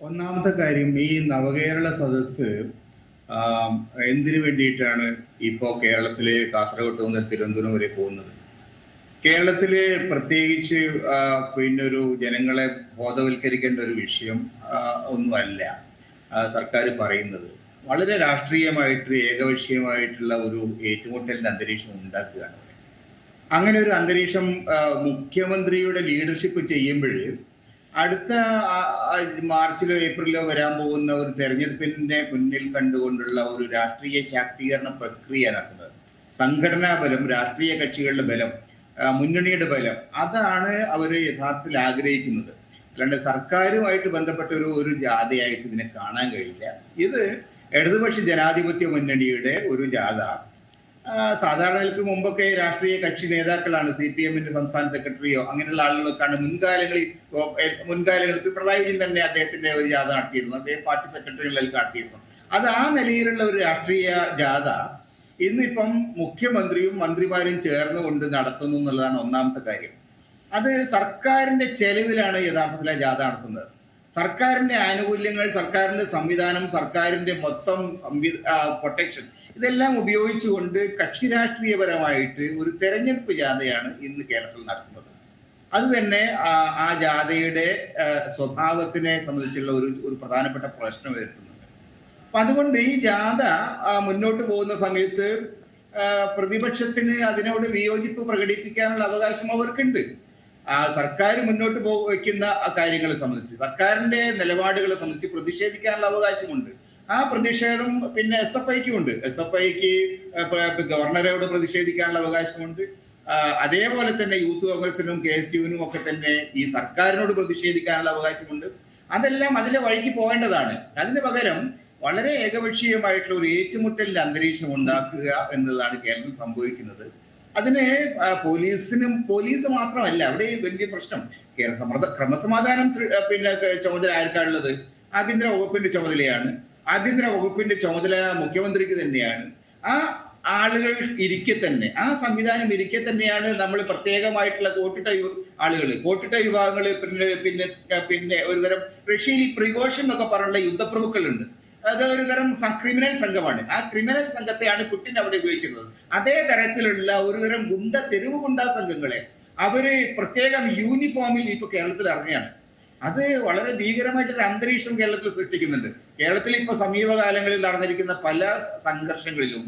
ഒന്നാമത്തെ കാര്യം ഈ നവകേരള സദസ്സ് എന്തിനു വേണ്ടിയിട്ടാണ് ഇപ്പോൾ കേരളത്തിലെ കാസർഗോഡ് മുതൽ തിരുവനന്തപുരം വരെ പോകുന്നത്? കേരളത്തിൽ പ്രത്യേകിച്ച് പിന്നെ ഒരു ജനങ്ങളെ ബോധവൽക്കരിക്കേണ്ട ഒരു വിഷയം ഒന്നുമല്ല സർക്കാർ പറയുന്നത്. വളരെ രാഷ്ട്രീയമായിട്ട് ഏകപക്ഷീയമായിട്ടുള്ള ഒരു ഏറ്റുമുട്ടലിന്റെ അന്തരീക്ഷം ഉണ്ടാക്കുകയാണ്. അങ്ങനെ ഒരു അന്തരീക്ഷം മുഖ്യമന്ത്രിയുടെ ലീഡർഷിപ്പ് ചെയ്യുമ്പോൾ അടുത്ത മാർച്ചിലോ ഏപ്രിലോ വരാൻ പോകുന്ന ഒരു തെരഞ്ഞെടുപ്പിനെ മുന്നിൽ കണ്ടുകൊണ്ടുള്ള ഒരു രാഷ്ട്രീയ ശാക്തീകരണ പ്രക്രിയ നടക്കുന്നത്. സംഘടനാ ബലം രാഷ്ട്രീയ കക്ഷികളുടെ ബലം മുന്നണിയുടെ ബലം അതാണ് അവർ യഥാർത്ഥത്തിൽ ആഗ്രഹിക്കുന്നത്. അല്ലാണ്ട് സർക്കാരുമായിട്ട് ബന്ധപ്പെട്ട ഒരു ഒരു ജാഥയായിട്ട് ഇതിനെ കാണാൻ കഴിയില്ല. ഇത് ഇടതുപക്ഷ ജനാധിപത്യ മുന്നണിയുടെ ഒരു ജാഥ. ആ, സാധാരണ മുമ്പൊക്കെ രാഷ്ട്രീയ കക്ഷി നേതാക്കളാണ് സി പി എമ്മിന്റെ സംസ്ഥാന സെക്രട്ടറിയോ അങ്ങനെയുള്ള ആളുകളൊക്കെയാണ് മുൻകാലങ്ങളിൽ മുൻകാലങ്ങളിൽ പിണറായി വിജയൻ തന്നെ അദ്ദേഹത്തിന്റെ ഒരു ജാഥ നടത്തിയിരുന്നു. അദ്ദേഹം പാർട്ടി സെക്രട്ടറികളിൽ നടത്തിയിരുന്നു അത് ആ നിലയിലുള്ള ഒരു രാഷ്ട്രീയ ജാഥ ഇന്നിപ്പം മുഖ്യമന്ത്രിയും മന്ത്രിമാരും ചേർന്നുകൊണ്ട് നടത്തുന്നു എന്നുള്ളതാണ് ഒന്നാമത്തെ കാര്യം. അത് സർക്കാരിന്റെ ചെലവിലാണ് യഥാർത്ഥത്തിൽ ആ ജാഥ നടത്തുന്നത്. സർക്കാരിന്റെ ആനുകൂല്യങ്ങൾ സർക്കാരിന്റെ സംവിധാനം സർക്കാരിന്റെ മൊത്തം സംവി പ്രൊട്ടക്ഷൻ ഇതെല്ലാം ഉപയോഗിച്ചുകൊണ്ട് കക്ഷി രാഷ്ട്രീയപരമായിട്ട് ഒരു തെരഞ്ഞെടുപ്പ് ജാഥയാണ് ഇന്ന് കേരളത്തിൽ നടക്കുന്നത്. അത് തന്നെ ആ, ജാഥയുടെ സ്വഭാവത്തിനെ സംബന്ധിച്ചുള്ള ഒരു ഒരു പ്രധാനപ്പെട്ട പ്രശ്നം വരുത്തുന്നുണ്ട്. അപ്പൊ അതുകൊണ്ട് ഈ ജാഥ മുന്നോട്ട് പോകുന്ന സമയത്ത് പ്രതിപക്ഷത്തിന് അതിനോട് വിയോജിപ്പ് പ്രകടിപ്പിക്കാനുള്ള അവകാശം അവർക്കുണ്ട്. സർക്കാർ മുന്നോട്ട് പോ വയ്ക്കുന്ന കാര്യങ്ങളെ സംബന്ധിച്ച് സർക്കാരിന്റെ നിലപാടുകളെ സംബന്ധിച്ച് പ്രതിഷേധിക്കാനുള്ള അവകാശമുണ്ട്. ആ പ്രതിഷേധം പിന്നെ എസ് എഫ് ഐക്കും ഉണ്ട്. എസ് എഫ് ഐക്ക് ഗവർണറോട് പ്രതിഷേധിക്കാനുള്ള അവകാശമുണ്ട്. അതേപോലെ തന്നെ യൂത്ത് കോൺഗ്രസിനും കെ എസ് യുവിനും ഒക്കെ തന്നെ ഈ സർക്കാരിനോട് പ്രതിഷേധിക്കാനുള്ള അവകാശമുണ്ട്. അതെല്ലാം അതിലെ വഴിക്ക് പോകേണ്ടതാണ്. അതിന് പകരം വളരെ ഏകപക്ഷീയമായിട്ടുള്ള ഒരു ഏറ്റുമുട്ടലിന്റെ അന്തരീക്ഷം ഉണ്ടാക്കുക എന്നതാണ് കേരളം സംഭവിക്കുന്നത്. അതിന് പോലീസിനും പോലീസ് മാത്രമല്ല അവിടെ വലിയ പ്രശ്നം. കേരള സമ്മർദ്ദ ക്രമസമാധാനം പിന്നെ ചുമതല ആർക്കാണുള്ളത്? ആഭ്യന്തര വകുപ്പിന്റെ ചുമതലയാണ്. ആഭ്യന്തര വകുപ്പിന്റെ ചുമതല മുഖ്യമന്ത്രിക്ക് തന്നെയാണ്. ആ ആളുകൾ ഇരിക്കെ തന്നെ ആ സംവിധാനം ഇരിക്കെ തന്നെയാണ് നമ്മൾ പ്രത്യേകമായിട്ടുള്ള കോട്ടിട്ട ആളുകൾ കോട്ടിട്ട വിഭാഗങ്ങൾ പിന്നെ പിന്നെ പിന്നെ ഒരുതരം റഷ്യയിൽ പ്രികോഷൻ എന്നൊക്കെ പറഞ്ഞുള്ള യുദ്ധപ്രഭുക്കളുണ്ട്. അത് ഒരു തരം ക്രിമിനൽ സംഘമാണ്. ആ ക്രിമിനൽ സംഘത്തെയാണ് പുട്ടിൻ അവിടെ ഉപയോഗിച്ചിരുന്നത്. അതേ തരത്തിലുള്ള ഒരു തരം ഗുണ്ട തെരുവ് ഗുണ്ട സംഘങ്ങളെ അവർ പ്രത്യേകം യൂണിഫോമിൽ ഇപ്പൊ കേരളത്തിൽ ഇറങ്ങുകയാണ്. അത് വളരെ ഭീകരമായിട്ടൊരു അന്തരീക്ഷം കേരളത്തിൽ സൃഷ്ടിക്കുന്നുണ്ട്. കേരളത്തിൽ ഇപ്പൊ സമീപകാലങ്ങളിൽ നടന്നിരിക്കുന്ന പല സംഘർഷങ്ങളിലും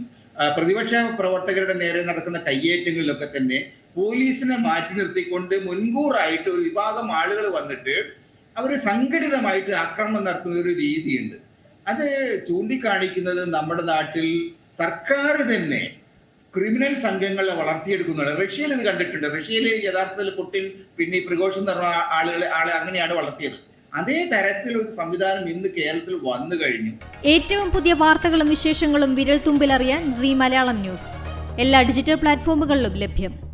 പ്രതിപക്ഷ പ്രവർത്തകരുടെ നേരെ നടക്കുന്ന കയ്യേറ്റങ്ങളിലൊക്കെ തന്നെ പോലീസിനെ മാറ്റി നിർത്തിക്കൊണ്ട് മുൻകൂറായിട്ട് ഒരു വിഭാഗം ആളുകൾ വന്നിട്ട് അവർ സംഘടിതമായിട്ട് ആക്രമണം നടത്തുന്ന ഒരു രീതിയുണ്ട്. അത് ചൂണ്ടിക്കാണിക്കുന്നത് നമ്മുടെ നാട്ടിൽ സർക്കാർ തന്നെ ക്രിമിനൽ സംഘങ്ങളെ വളർത്തിയെടുക്കുന്നുണ്ട്. റഷ്യയിൽ ഇത് കണ്ടിട്ടുണ്ട്. റഷ്യയിൽ യഥാർത്ഥത്തിൽ പുട്ടിൻ പിന്നെ പ്രഘോഷം എന്ന് പറഞ്ഞ ആളുകളെ ആളെ അങ്ങനെയാണ് വളർത്തിയത്. അതേ തരത്തിൽ ഒരു സംവിധാനം ഇന്ന് കേരളത്തിൽ വന്നു കഴിഞ്ഞു. ഏറ്റവും പുതിയ വാർത്തകളും വിശേഷങ്ങളും വിരൽ തുമ്പിലറിയാൻ സി മലയാളം ന്യൂസ്. എല്ലാ ഡിജിറ്റൽ പ്ലാറ്റ്ഫോമുകളിലും ലഭ്യം.